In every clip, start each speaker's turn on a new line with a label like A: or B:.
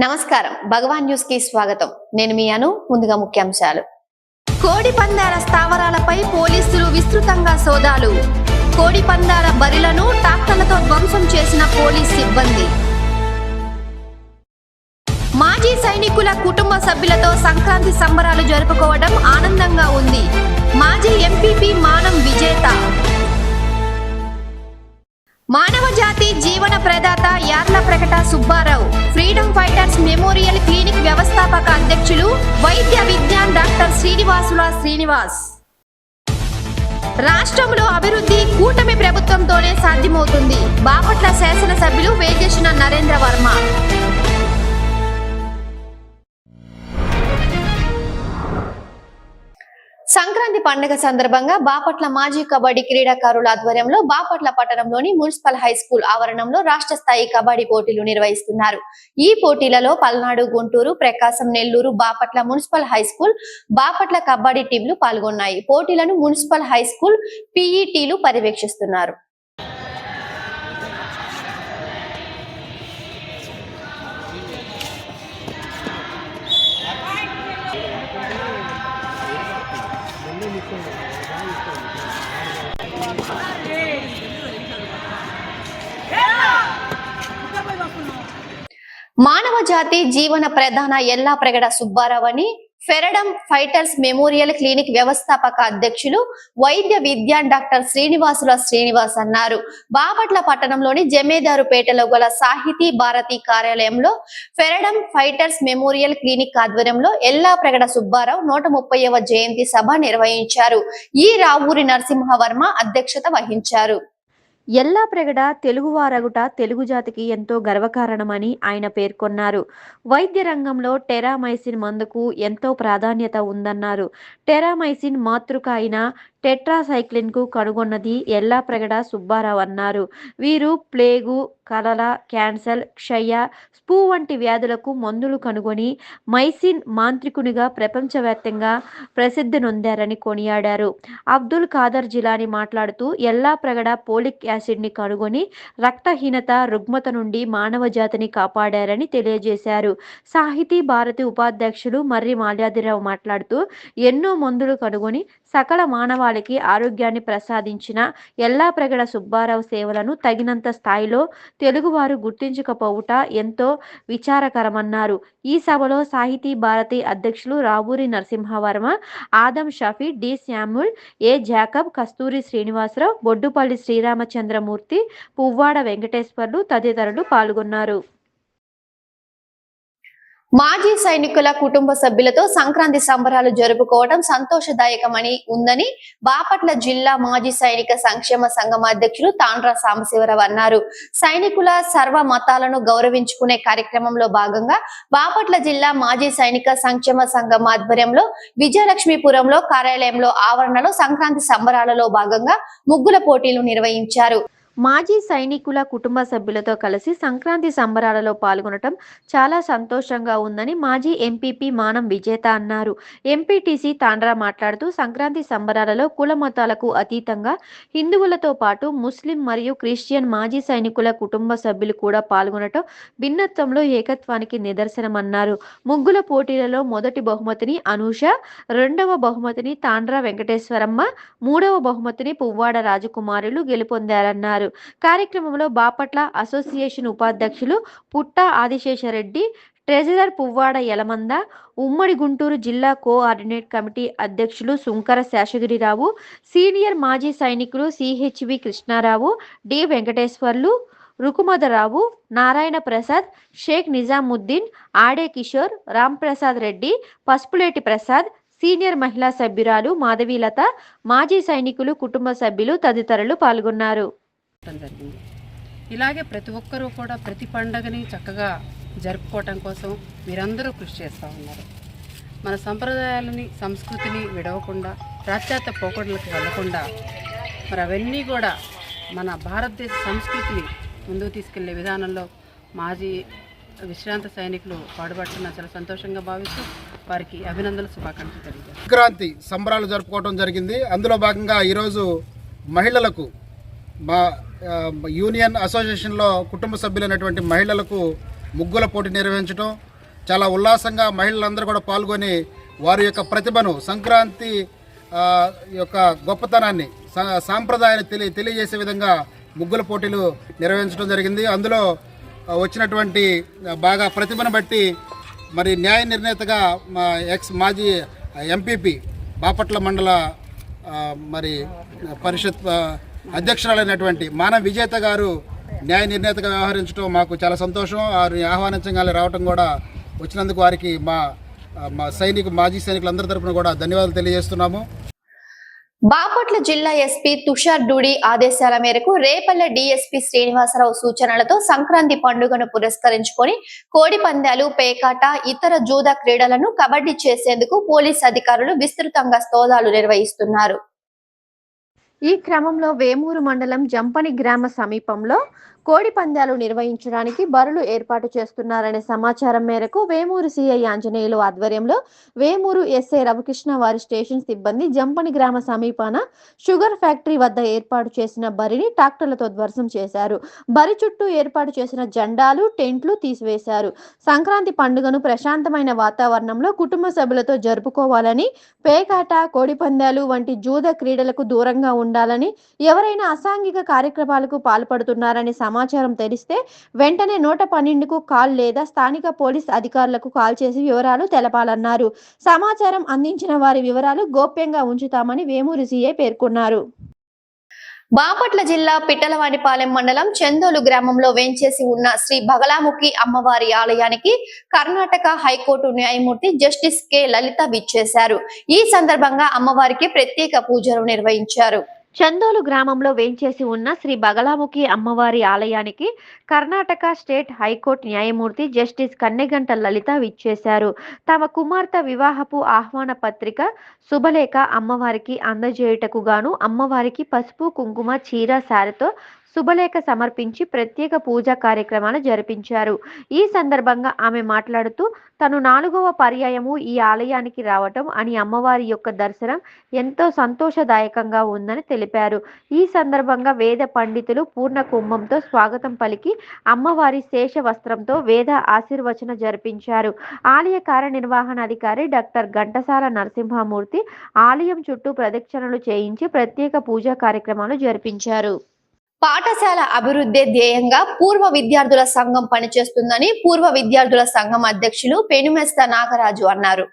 A: నమస్కారం. భగవాన్ న్యూస్కి స్వాగతం. నేను మీ అను ముందుగా ముఖ్యాంశాలు. కోడి పందాల స్థావరాలపై పోలీసులు విస్తృతంగా సోదాలు. కోడి పందాల బరిలను ట్రాక్టర్లతో ధ్వంసం చేసిన పోలీస్ సిబ్బంది. మాజీ సైనికుల కుటుంబ సభ్యులతో సంక్రాంతి సంబరాలు జరుపుకోవడం ఆనందంగా ఉంది. మాజీ ఎంపీపీ మానం విజేత మానవ జాతి జీవన ప్రదాత Yarla ప్రకట Subbarao. Freedom fighters memorial clinic వ్యవస్థాపక అధ్యక్షులు వైద్య విజ్ఞాన్ డాక్టర్ శ్రీనివాసుల శ్రీనివాస్. రాష్ట్రంలో అభివృద్ధి కూటమి ప్రభుత్వంతోనే సాధ్యమవుతుంది. బాపట్ల శాసనసభ్యులు వేగేసిన నరేంద్ర వర్మ. పండుగ సందర్భంగా బాపట్ల మాజీ కబడ్డీ క్రీడాకారుల ఆధ్వర్యంలో బాపట్ల పట్టణంలోని మున్సిపల్ హై స్కూల్ ఆవరణంలో రాష్ట్ర స్థాయి కబడ్డీ పోటీలు నిర్వహిస్తున్నారు. ఈ పోటీలలో Palnadu Guntur Prakasam Nellore Bapatla municipal high school Bapatla kabaddi teams పాల్గొన్నాయి. పోటీలను మున్సిపల్ హై స్కూల్ పీఈటీలు పర్యవేక్షిస్తున్నారు. జాతి జీవన ప్రధాన ఎల్లా ప్రగడ సుబ్బారావు అని ఫెరడమ్ ఫైటర్స్ మెమోరియల్ క్లినిక్ వ్యవస్థాపక అధ్యక్షులు వైద్య విద్యాన్ డాక్టర్ శ్రీనివాసుల శ్రీనివాస్ అన్నారు. బాపట్ల పట్టణంలోని జమేదారుపేటలో గల సాహితీ భారతి కార్యాలయంలో ఫెరడమ్ ఫైటర్స్ మెమోరియల్ క్లినిక్ ఆధ్వర్యంలో ఎల్లా ప్రగడ సుబ్బారావు నూట ముప్పైవ జయంతి సభ నిర్వహించారు. ఈ రావూరి నరసింహవర్మ అధ్యక్షత వహించారు.
B: ఎల్లా ప్రగడ తెలుగువారగుట తెలుగు జాతికి ఎంతో గర్వకారణమని ఆయన పేర్కొన్నారు. వైద్య రంగంలో టెరామైసిన్ మందుకు ఎంతో ప్రాధాన్యత ఉందన్నారు. టెరామైసిన్ మాతృక అయిన టెట్రాసైక్లిన్కు కనుగొన్నది ఎల్లా ప్రగడ సుబ్బారావు అన్నారు. వీరు ప్లేగు కలల క్యాన్సర్ క్షయ స్పూ వంటి వ్యాధులకు మందులు కనుగొని మైసిన్ మాంత్రికునిగా ప్రపంచవ్యాప్తంగా ప్రసిద్ధి నొందారని కొనియాడారు. అబ్దుల్ ఖాదర్ జిలాని మాట్లాడుతూ ఎల్లా ప్రగడ పోలిక్ యాసిడ్ని కనుగొని రక్తహీనత రుగ్మత నుండి మానవ జాతిని కాపాడారని తెలియజేశారు. సాహితీ భారతి ఉపాధ్యక్షులు మర్రి మాల్యాదిరావు మాట్లాడుతూ ఎన్నో మందులు కనుగొని సకల మానవాళికి ఆరోగ్యాన్ని ప్రసాదించిన ఎల్లాప్రగడ సుబ్బారావు సేవలను తగినంత స్థాయిలో తెలుగువారు గుర్తించకపోవుట ఎంతో విచారకరమన్నారు. ఈ సభలో సాహితీ భారతి అధ్యక్షులు Ravuri Narasimhavarma Adam Shafi D Samuel A Jacob Kasturi Srinivasarao Boddupalli Sriramachandramurthy Puvvada Venkateswarlu తదితరులు పాల్గొన్నారు.
A: మాజీ సైనికుల కుటుంబ సభ్యులతో సంక్రాంతి సంబరాలు జరుపుకోవడం సంతోషదాయకమని ఉందని బాపట్ల జిల్లా మాజీ సైనిక సంక్షేమ సంఘం అధ్యక్షులు తాండ్ర సాంబశివరావు అన్నారు. సైనికుల సర్వ మతాలను గౌరవించుకునే కార్యక్రమంలో భాగంగా బాపట్ల జిల్లా మాజీ సైనిక సంక్షేమ సంఘం ఆధ్వర్యంలో విజయలక్ష్మీపురంలో కార్యాలయంలో ఆవరణలో సంక్రాంతి సంబరాలలో భాగంగా ముగ్గుల పోటీలు నిర్వహించారు.
B: మాజీ సైనికుల కుటుంబ సభ్యులతో కలిసి సంక్రాంతి సంబరాలలో పాల్గొనటం చాలా సంతోషంగా ఉందని మాజీ ఎంపీపీ మానం విజేత అన్నారు. ఎంపీటీసీ తాండ్రా మాట్లాడుతూ సంక్రాంతి సంబరాలలో కుల మతాలకు అతీతంగా హిందువులతో పాటు ముస్లిం మరియు క్రిస్టియన్ మాజీ సైనికుల కుటుంబ సభ్యులు కూడా పాల్గొనటం భిన్నత్వంలో ఏకత్వానికి నిదర్శనమన్నారు. ముగ్గుల పోటీలలో మొదటి బహుమతిని అనూష రెండవ బహుమతిని తాండ్రా వెంకటేశ్వరమ్మ మూడవ బహుమతిని పువ్వాడ రాజకుమారులు గెలుపొందారన్నారు. కార్యక్రమంలో బాపట్ల అసోసియేషన్ ఉపాధ్యక్షులు పుట్ట ఆదిశేషరెడ్డి ట్రెజరర్ పువ్వాడ యలమంద ఉమ్మడి గుంటూరు జిల్లా కోఆర్డినేట్ కమిటీ అధ్యక్షులు సుంకర శేషగిరిరావు సీనియర్ మాజీ సైనికులు C H V Krishnarao D Venkateswarlu Rukumadarao Narayana Prasad Sheikh Nizamuddin Ade Kishore Ramprasad Reddy Pasupuleti Prasad senior మహిళా సభ్యురాలు మాధవీలత మాజీ సైనికులు కుటుంబ సభ్యులు తదితరులు పాల్గొన్నారు.
C: జరిగింది. ఇలాగే ప్రతి ఒక్కరూ కూడా ప్రతి పండగని చక్కగా జరుపుకోవటం కోసం మీరందరూ కృషి చేస్తూ ఉన్నారు. మన సంప్రదాయాలని సంస్కృతిని విడవకుండా పాశ్చాత్య పోకడలకు వెళ్ళకుండా మరి అవన్నీ కూడా మన భారతదేశ సంస్కృతిని ముందుకు తీసుకెళ్ళే విధానంలో మాజీ విశ్రాంత సైనికులు పాడుపడుతున్న చాలా సంతోషంగా భావిస్తూ వారికి అభినందనలు శుభాకాంక్షలు తెలియజేస్తారు
D: సంక్రాంతి సంబరాలు జరుపుకోవడం జరిగింది. అందులో భాగంగా ఈరోజు మహిళలకు మా యూనియన్ అసోసియేషన్లో కుటుంబ సభ్యులైనటువంటి మహిళలకు ముగ్గుల పోటీ నిర్వహించడం చాలా ఉల్లాసంగా మహిళలందరూ కూడా పాల్గొని వారి యొక్క ప్రతిభను సంక్రాంతి యొక్క గొప్పతనాన్ని సా- సాంప్రదాయాన్ని తెలియ తెలియజేసే విధంగా ముగ్గుల పోటీలు నిర్వహించడం జరిగింది. అందులో వచ్చినటువంటి బాగా ప్రతిభను బట్టి మరి న్యాయ నిర్ణేతగా మా ఎక్స్ మాజీ ఎంపీపీ బాపట్ల మండల మరి పరిషత్ అధ్యక్షురాలైనటువంటి మన విజేత గారు న్యాయ నిర్ణేతగా వ్యవహరించడం మాకు చాలా సంతోషం. వారిని ఆహ్వానించగానే రావటం కూడా వచ్చినందుకు వారికి మా మా సైనిక మాజీ సైనికులందరి తరఫున కూడా ధన్యవాదాలు తెలియజేస్తున్నాము.
A: బాపట్ల జిల్లా ఎస్పీ తుషార్ డూడి ఆదేశాల మేరకు రేపల్లె డిఎస్పీ శ్రీనివాసరావు సూచనలతో సంక్రాంతి పండుగను పురస్కరించుకొని కోడి పందాలు పేకాట ఇతర జూద క్రీడలను కబడ్డీ చేసేందుకు పోలీస్ అధికారులు విస్తృతంగా స్తోదాలు నిర్వహిస్తున్నారు.
B: ఈ క్రమంలో వేమూరు మండలం జంపని గ్రామ సమీపంలో కోడి పందాలు నిర్వహించడానికి బరులు ఏర్పాటు చేస్తున్నారనే సమాచారం మేరకు వేమూరు సిఐ ఆంజనేయులు ఆధ్వర్యంలో వేమూరు ఎస్ఐ రవికృష్ణ వారి స్టేషన్ సిబ్బంది జంపని గ్రామ సమీపాన షుగర్ ఫ్యాక్టరీ వద్ద ఏర్పాటు చేసిన బరిని ట్రాక్టర్లతో ధ్వంసం చేశారు. బరి చుట్టూ ఏర్పాటు చేసిన జెండాలు టెంట్లు తీసివేశారు. సంక్రాంతి పండుగను ప్రశాంతమైన వాతావరణంలో కుటుంబ సభ్యులతో జరుపుకోవాలని పేకాట కోడి పందాలు వంటి జూద క్రీడలకు దూరంగా ఉండాలని ఎవరైనా అసాంఘిక కార్యక్రమాలకు పాల్పడుతున్నారని సమాచారం తెలిస్తే వెంటనే నూట పన్నెండుకు కాల్ లేదా స్థానిక పోలీస్ అధికారులకు కాల్ చేసి వివరాలు తెలపాలన్నారు. సమాచారం అందించిన వారి వివరాలు గోప్యంగా ఉంచుతామని వేమూరి సీఐ పేర్కొన్నారు.
A: బాపట్ల జిల్లా పిట్టలవానిపాలెం మండలం చందోలు గ్రామంలో వేంచేసి ఉన్న శ్రీ బగలాముఖి అమ్మవారి ఆలయానికి కర్ణాటక హైకోర్టు న్యాయమూర్తి జస్టిస్ కె లలిత విచ్చేశారు. ఈ సందర్భంగా అమ్మవారికి ప్రత్యేక పూజలు నిర్వహించారు.
B: చందోలు గ్రామంలో వేంచేసి ఉన్న శ్రీ బగలాముఖి అమ్మవారి ఆలయానికి కర్ణాటక స్టేట్ హైకోర్టు న్యాయమూర్తి జస్టిస్ కన్నెగంట లలిత విచ్చేశారు. తమ కుమార్తె వివాహపు ఆహ్వాన పత్రిక శుభలేఖ అమ్మవారికి అందజేయుటకు గాను అమ్మవారికి పసుపు కుంకుమ చీర సారెతో శుభలేఖ సమర్పించి ప్రత్యేక పూజా కార్యక్రమాలు జరిపించారు. ఈ సందర్భంగా ఆమె మాట్లాడుతూ తను నాలుగవ పర్యాయము ఈ ఆలయానికి రావటం అని అమ్మవారి యొక్క దర్శనం ఎంతో సంతోషదాయకంగా ఉందని తెలిపారు. ఈ సందర్భంగా వేద పండితులు పూర్ణ కుంభంతో స్వాగతం పలికి అమ్మవారి శేష వస్త్రంతో వేద ఆశీర్వచన జరిపించారు. ఆలయ కార్యనిర్వహణాధికారి డాక్టర్ ఘంటసాల నరసింహమూర్తి ఆలయం చుట్టూ ప్రదక్షిణలు చేయించి ప్రత్యేక పూజా కార్యక్రమాలు జరిపించారు.
A: పాఠశాల అభివృద్ధి ధ్యేయంగా పూర్వ విద్యార్థుల సంఘం పనిచేస్తుందని పూర్వ విద్యార్థుల సంఘం అధ్యక్షులు పెనుమెస్త నాగరాజు అన్నారు.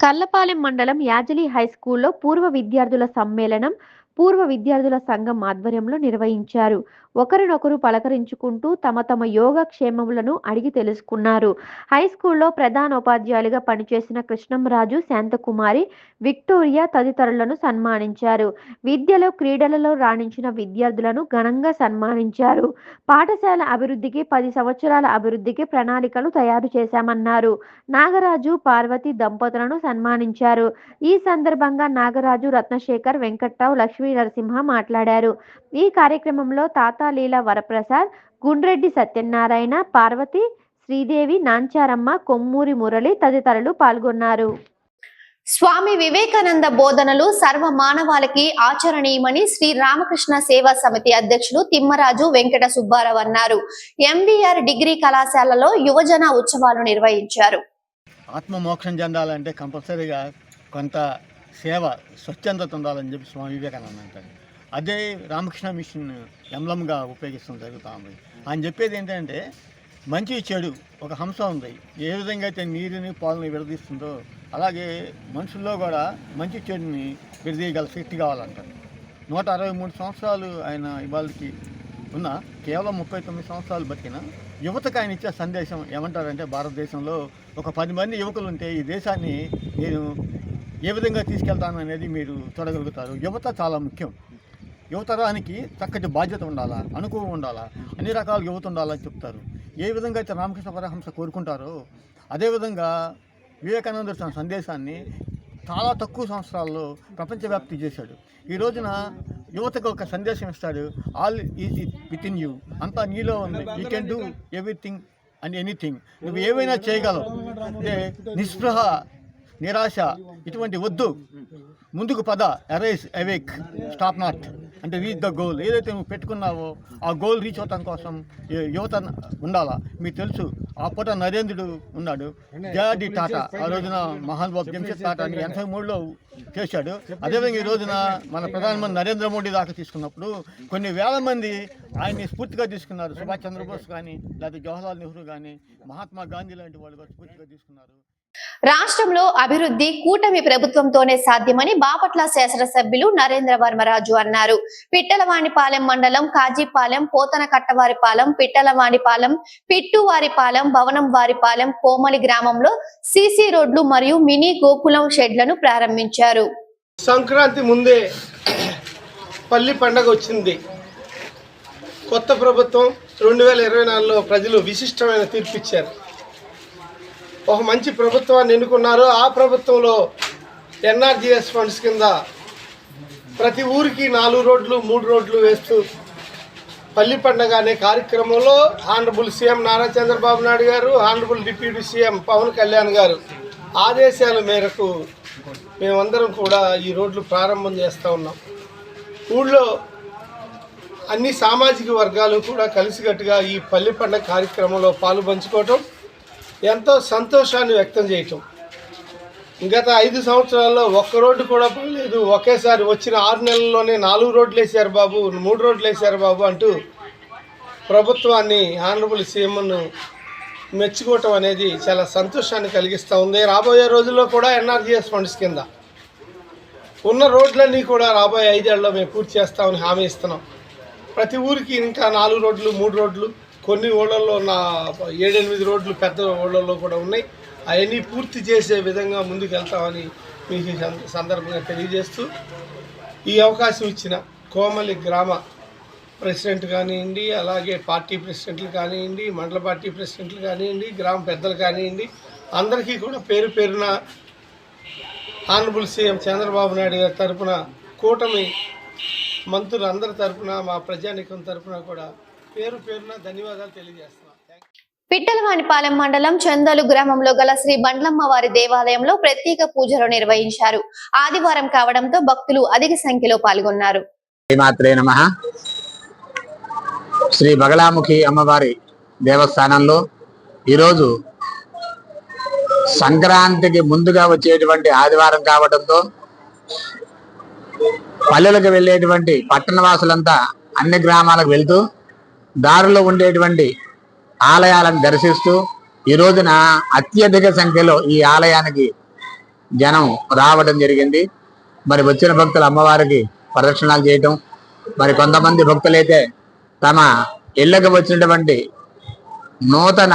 B: కల్లపాలెం మండలం యాజలి హై స్కూల్లో పూర్వ విద్యార్థుల సమ్మేళనం పూర్వ విద్యార్థుల సంఘం ఆధ్వర్యంలో నిర్వహించారు. ఒకరినొకరు పలకరించుకుంటూ తమ తమ యోగక్షేమములను అడిగి తెలుసుకున్నారు. హై స్కూల్లో ప్రధాన ఉపాధ్యాయులుగా పనిచేసిన కృష్ణంరాజు శాంతకుమారి విక్టోరియా తదితరులను సన్మానించారు. విద్యలో క్రీడలలో రాణించిన విద్యార్థులను ఘనంగా సన్మానించారు. పాఠశాల అభివృద్ధికి పది సంవత్సరాల అభివృద్ధికి ప్రణాళికలు తయారు చేశామన్నారు. నాగరాజు పార్వతి దంపతులను సన్మానించారు. ఈ సందర్భంగా నాగరాజు రత్నశేఖర్ వెంకట్రావు లక్ష్మీ నరసింహ మాట్లాడారు. ఈ కార్యక్రమంలో తాత తాతాలీల వరప్రసాద్ గుండ్రెడ్డి సత్యనారాయణ పార్వతి శ్రీదేవి నాంచారమ్మ కొమ్మూరి మురళి తదితరులు పాల్గొన్నారు.
A: స్వామి వివేకానంద బోధనలు సర్వ మానవాళికి ఆచరణీయమని శ్రీ రామకృష్ణ సేవా సమితి అధ్యక్షులు తిమ్మరాజు వెంకట సుబ్బారావు అన్నారు. ఎంవీఆర్ డిగ్రీ కళాశాలలో యువజన ఉత్సవాలు నిర్వహించారు.
E: ఆత్మ మోక్షం చెందాలంటే కంపల్సరీగా కొంత సేవ స్వచ్ఛందత ఉండాలని చెప్పి స్వామి వివేకానంద అంటారు. అదే రామకృష్ణ మిషన్ ఎంలంగా ఉపయోగిస్తూ జరుగుతూ ఉంది. ఆయన చెప్పేది ఏంటంటే మంచి చెడు ఒక హంస ఉంది. ఏ విధంగా అయితే నీరుని పాలని విడదీస్తుందో అలాగే మనుషుల్లో కూడా మంచి చెడుని విడదీయగల శక్తి కావాలంటారు. నూట అరవై మూడు సంవత్సరాలు ఆయన ఇవాళకి ఉన్న కేవలం ముప్పై తొమ్మిది సంవత్సరాలు బతికిన యువతకు ఆయన ఇచ్చే సందేశం ఏమంటారంటే భారతదేశంలో ఒక పది మంది యువకులు ఉంటే ఈ దేశాన్ని నేను ఏ విధంగా తీసుకెళ్తాను అనేది మీరు చూడగలుగుతారు. యువత చాలా ముఖ్యం. యువతరానికి చక్కటి బాధ్యత ఉండాలా? అనుభవం ఉండాలా? అన్ని రకాల యువత ఉండాలని చెప్తారు. ఏ విధంగా అయితే రామకృష్ణ పరహంస కోరుకుంటారో అదేవిధంగా వివేకానంద తన సందేశాన్ని చాలా తక్కువ సంవత్సరాల్లో ప్రపంచవ్యాప్తి చేశాడు. ఈ రోజున యువతకు ఒక సందేశం ఇస్తాడు. All is with in you. అంతా నీలో ఉంది. You can do everything and anything. నువ్వు ఏవైనా చేయగలవు. అంటే నిస్పృహ నిరాశ ఇటువంటి వద్దు. ముందుకు పద. Arise awake stop not. అంటే రీచ్ ద గోల్ ఏదైతే నువ్వు పెట్టుకున్నావో ఆ గోల్ రీచ్ అవటం కోసం యువత ఉండాలా? మీకు తెలుసు ఆ పూట నరేంద్రుడు ఉన్నాడు. జయాడి టాటా. ఆ రోజున మహానుభావ్ జంషెడ్ టాటాని ఎనభై మూడులో చేశాడు. అదేవిధంగా ఈ రోజున మన ప్రధానమంత్రి నరేంద్ర మోడీ దాకా తీసుకున్నప్పుడు కొన్ని వేల మంది ఆయన్ని స్ఫూర్తిగా తీసుకున్నారు. సుభాష్ చంద్రబోస్ కానీ లేదా జవహర్లాల్ నెహ్రూ కానీ మహాత్మా గాంధీ లాంటి వాళ్ళు కూడా స్ఫూర్తిగా తీసుకున్నారు.
A: రాష్ట్రంలో అభివృద్ధి కూటమి ప్రభుత్వంతోనే సాధ్యమని బాపట్ల శాసనసభ్యులు నరేంద్ర వర్మరాజు అన్నారు. పిట్టలవాణిపాలెం మండలం కాజీపాలెం పోతన కట్టవారిపాలెం పిట్టలవాణిపాలెం పిట్టువారిపాలెం భవనం వారిపాలెం కోమలి గ్రామంలో సీసీ రోడ్లు మరియు మినీ గోకులం షెడ్లను ప్రారంభించారు.
F: సంక్రాంతి ముందే పల్లి పండగ వచ్చింది. కొత్త ప్రభుత్వం రెండు వేల ఇరవై నాలుగులో ప్రజలు విశిష్టమైన తీర్పు ఇచ్చారు ఒక మంచి ప్రభుత్వాన్ని ఎన్నుకున్నారు ఆ ప్రభుత్వంలో ఎన్ఆర్జీఎస్ ఫండ్స్ కింద ప్రతి ఊరికి నాలుగు రోడ్లు మూడు రోడ్లు వేస్తూ పల్లి పండగ అనే కార్యక్రమంలో honourable CM Nara Chandrababu Naidu garu honourable deputy CM Pawan Kalyan garu ఆదేశాల మేరకు మేమందరం కూడా ఈ రోడ్లు ప్రారంభం చేస్తూ ఉన్నాం. ఊళ్ళో అన్ని సామాజిక వర్గాలు కూడా కలిసికట్టుగా ఈ పల్లి పండగ కార్యక్రమంలో పాలు పంచుకోవటం ఎంతో సంతోషాన్ని వ్యక్తం చేయటం. గత ఐదు సంవత్సరాల్లో ఒక్క రోడ్డు కూడా పడలేదు. ఒకేసారి వచ్చిన ఆరు నెలల్లోనే నాలుగు రోడ్లు వేశారు బాబు మూడు రోడ్లు వేశారు బాబు అంటూ ప్రభుత్వాన్ని ఆనరబుల్ సీఎంను మెచ్చుకోవటం అనేది చాలా సంతోషాన్ని కలిగిస్తూ ఉంది. రాబోయే రోజుల్లో కూడా ఎన్ఆర్జీఎస్ ఫండ్స్ కింద ఉన్న రోడ్లన్నీ కూడా రాబోయే ఐదేళ్ళలో మేము పూర్తి చేస్తామని హామీ ఇస్తున్నాం. ప్రతి ఊరికి ఇంకా నాలుగు రోడ్లు మూడు రోడ్లు కొన్ని ఊళ్ళల్లో నా ఏడెనిమిది రోడ్లు పెద్ద ఊళ్ళల్లో కూడా ఉన్నాయి. అవన్నీ పూర్తి చేసే విధంగా ముందుకు వెళ్తామని మీకు సందర్భంగా తెలియజేస్తూ ఈ అవకాశం ఇచ్చిన కోమలి గ్రామ ప్రెసిడెంట్ కానివ్వండి అలాగే పార్టీ ప్రెసిడెంట్లు కానివ్వండి మండల పార్టీ ప్రెసిడెంట్లు కానివ్వండి గ్రామ పెద్దలు కానివ్వండి అందరికీ కూడా పేరు పేరున ఆనరబుల్ సీఎం చంద్రబాబు నాయుడు గారి తరపున కూటమి మంత్రులు అందరి తరఫున మా ప్రజానికం తరఫున కూడా పేరు పేరున ధన్యవాదాలు తెలియజేస్తున్నాను థ్యాంక్ యూ.
A: పిట్టలవానిపాలెం మండలం చందలు గ్రామంలో గల శ్రీ బండ్లమ్మ వారి దేవాలయంలో ప్రత్యేక పూజలు నిర్వహించారు. ఆదివారం కావడంతో భక్తులు అధిక సంఖ్యలో పాల్గొన్నారు.
G: శ్రీ బగలాముఖి అమ్మవారి దేవస్థానంలో ఈరోజు సంక్రాంతికి ముందుగా వచ్చేటువంటి ఆదివారం కావడంతో పల్లెలకు వెళ్ళేటువంటి పట్టణ వాసులంతా అన్ని గ్రామాలకు వెళ్తూ దారిలో ఉండేటువంటి ఆలయాలను దర్శిస్తూ ఈ రోజున అత్యధిక సంఖ్యలో ఈ ఆలయానికి జనం రావడం జరిగింది. మరి వచ్చిన భక్తులు అమ్మవారికి ప్రదక్షిణాలు చేయటం మరి కొంతమంది భక్తులైతే తమ ఇళ్ళకి వచ్చినటువంటి నూతన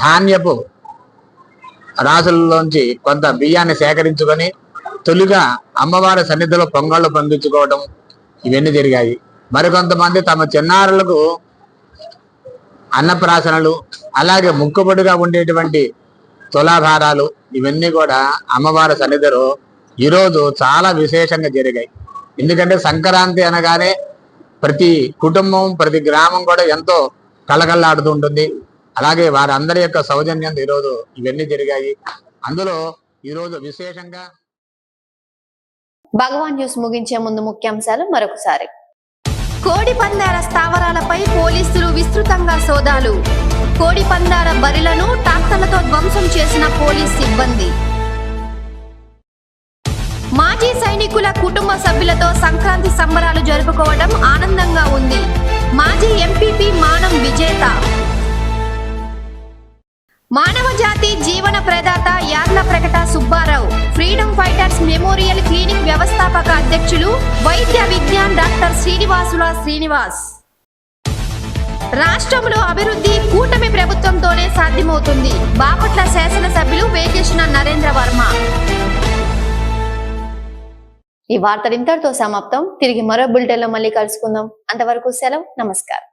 G: ధాన్యపు రాసుల్లోంచి కొంత బియ్యాన్ని సేకరించుకొని తొలిగా అమ్మవారి సన్నిధిలో పొంగళ్ళు పంపించుకోవడం ఇవన్నీ జరిగాయి. మరికొంతమంది తమ చిన్నారులకు అన్నప్రాసనలు అలాగే ముక్కుపొడిగా ఉండేటువంటి తులాభారాలు ఇవన్నీ కూడా అమ్మవారి సన్నిధిలో ఈరోజు చాలా విశేషంగా జరిగాయి. ఎందుకంటే సంక్రాంతి అనగానే ప్రతి కుటుంబం ప్రతి గ్రామం కూడా ఎంతో కలకల్లాడుతూ ఉంటుంది. అలాగే వారందరి యొక్క సౌజన్యం ఈరోజు ఇవన్నీ జరిగాయి. అందులో ఈరోజు విశేషంగా
A: భగవాన్ న్యూస్ ముగించే ముందు ముఖ్యాంశాలు మరొకసారి. కోడి పందాల స్థావరాలపై పోలీసులు విస్తృతంగా సోదాలు. కోడి పందాల బరిలను ట్రాక్టర్లతో ధ్వంసం చేసిన పోలీస్ సిబ్బంది. మాజీ సైనికుల కుటుంబ సభ్యులతో సంక్రాంతి సంబరాలు జరుపుకోవడం ఆనందంగా ఉంది. మాజీ ఎంపీపీ మానం విజేత మానవ జాతి జీవన ప్రదాత Yarla ప్రకట Subbarao. Freedom fighters memorial clinic వ్యవస్థాపక అధ్యక్షులు వైద్య విజ్ఞాన్ డాక్టర్ శ్రీనివాసుల శ్రీనివాస్. రాష్ట్రంలో అభివృద్ధి కూటమి ప్రభుత్వంతోనే సాధ్యమవుతుంది. బాపట్ల శాసనసభ్యులు వేగేసిన నరేంద్ర వర్మ. ఈ వార్తలు ఇంతటితో సమాప్తం. తిరిగి మరో బులెటిన్లో మళ్ళీ కలుసుకుందాం. అంతవరకు సెలవు. నమస్కారం.